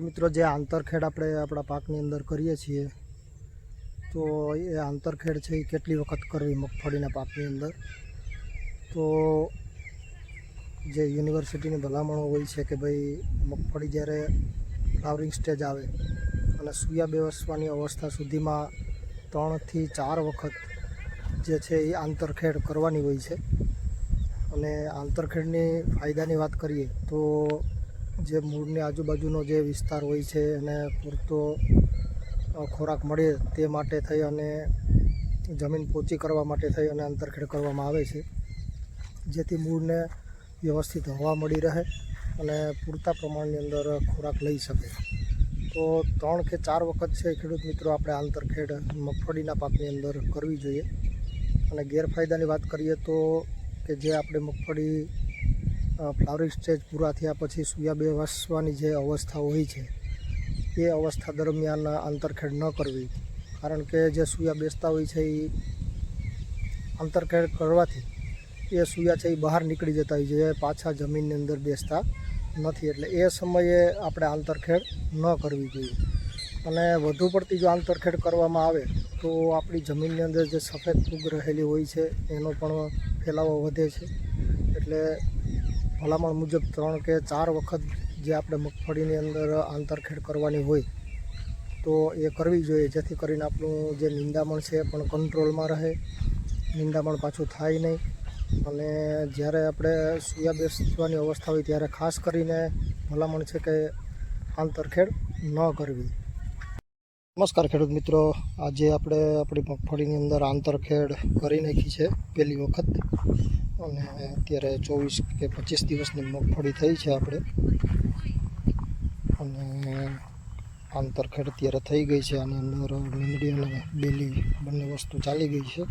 મિત્રો જે આંતરખેડ આપણે આપણા પાકની અંદર કરીએ છીએ, તો એ આંતરખેડ છે એ કેટલી વખત કરવી મગફળીના પાકની અંદર? તો જે યુનિવર્સિટીની ભલામણો હોય છે કે ભાઈ મગફળી જ્યારે ફ્લાવરિંગ સ્ટેજ આવે અને સૂયા બેવસવાની અવસ્થા સુધીમાં ત્રણથી ચાર વખત જે છે એ આંતરખેડ કરવાની હોય છે. અને આંતરખેડની ફાયદાની વાત કરીએ તો જે મૂળની આજુબાજુનો જે વિસ્તાર હોય છે એને પૂરતો ખોરાક મળે તે માટે થઈ અને જમીન પોચી કરવા માટે થઈ અને આંતરખેડ કરવામાં આવે છે. જેથી મૂળને વ્યવસ્થિત હવા મળી રહે અને પૂરતા પ્રમાણની અંદર ખોરાક લઈ શકે. તો ત્રણ કે ચાર વખત છે ખેડૂત મિત્રો આપણે આંતરખેડ મગફળીના પાકની અંદર કરવી જોઈએ. અને ગેરફાયદાની વાત કરીએ તો કે જે આપણે મગફળી ફ્લાવરિંગ સ્ટેજ પૂરા થયા પછી સૂયા બેસવાની જે અવસ્થા હોય છે, એ અવસ્થા દરમિયાન આંતરખેડ ન કરવી. કારણ કે જે સૂયા બેસતા હોય છે એ આંતરખેડ કરવાથી એ સૂયા છે એ બહાર નીકળી જતા હોય છે પાછા જમીનની અંદર બેસતા નથી. એટલે એ સમયે આપણે આંતરખેડ ન કરવી જોઈએ. અને વધુ પડતી જો આંતરખેડ કરવામાં આવે, તો આપણી જમીનની અંદર જે સફેદ ફૂગ રહેલી હોય છે, એનો પણ ફેલાવો વધે છે. એટલે ભલામણ મુજબ ત્રણ કે ચાર વખત જે આપણે મગફળીની અંદર આંતરખેડ કરવાની હોય, તો એ કરવી જોઈએ. જેથી કરીને આપણું જે નિંદામણ છે પણ કંટ્રોલમાં રહે, નિંદામણ પાછું થાય નહીં. અને જ્યારે આપણે સૂયા બેસવાની અવસ્થા હોય ત્યારે ખાસ કરીને ભલામણ છે કે આંતરખેડ ન કરવી. નમસ્કાર ખેડૂત મિત્રો. આજે આપણે આપણી મગફળીની અંદર આંતરખેડ કરી નાખી છે પહેલી વખત. અને અત્યારે ચોવીસ કે પચીસ દિવસની મગફળી થઈ છે આપણે. અને આંતરખેડ અત્યારે થઈ ગઈ છે. આની અંદર લીંબડી અને બેલી બંને વસ્તુ ચાલી ગઈ છે.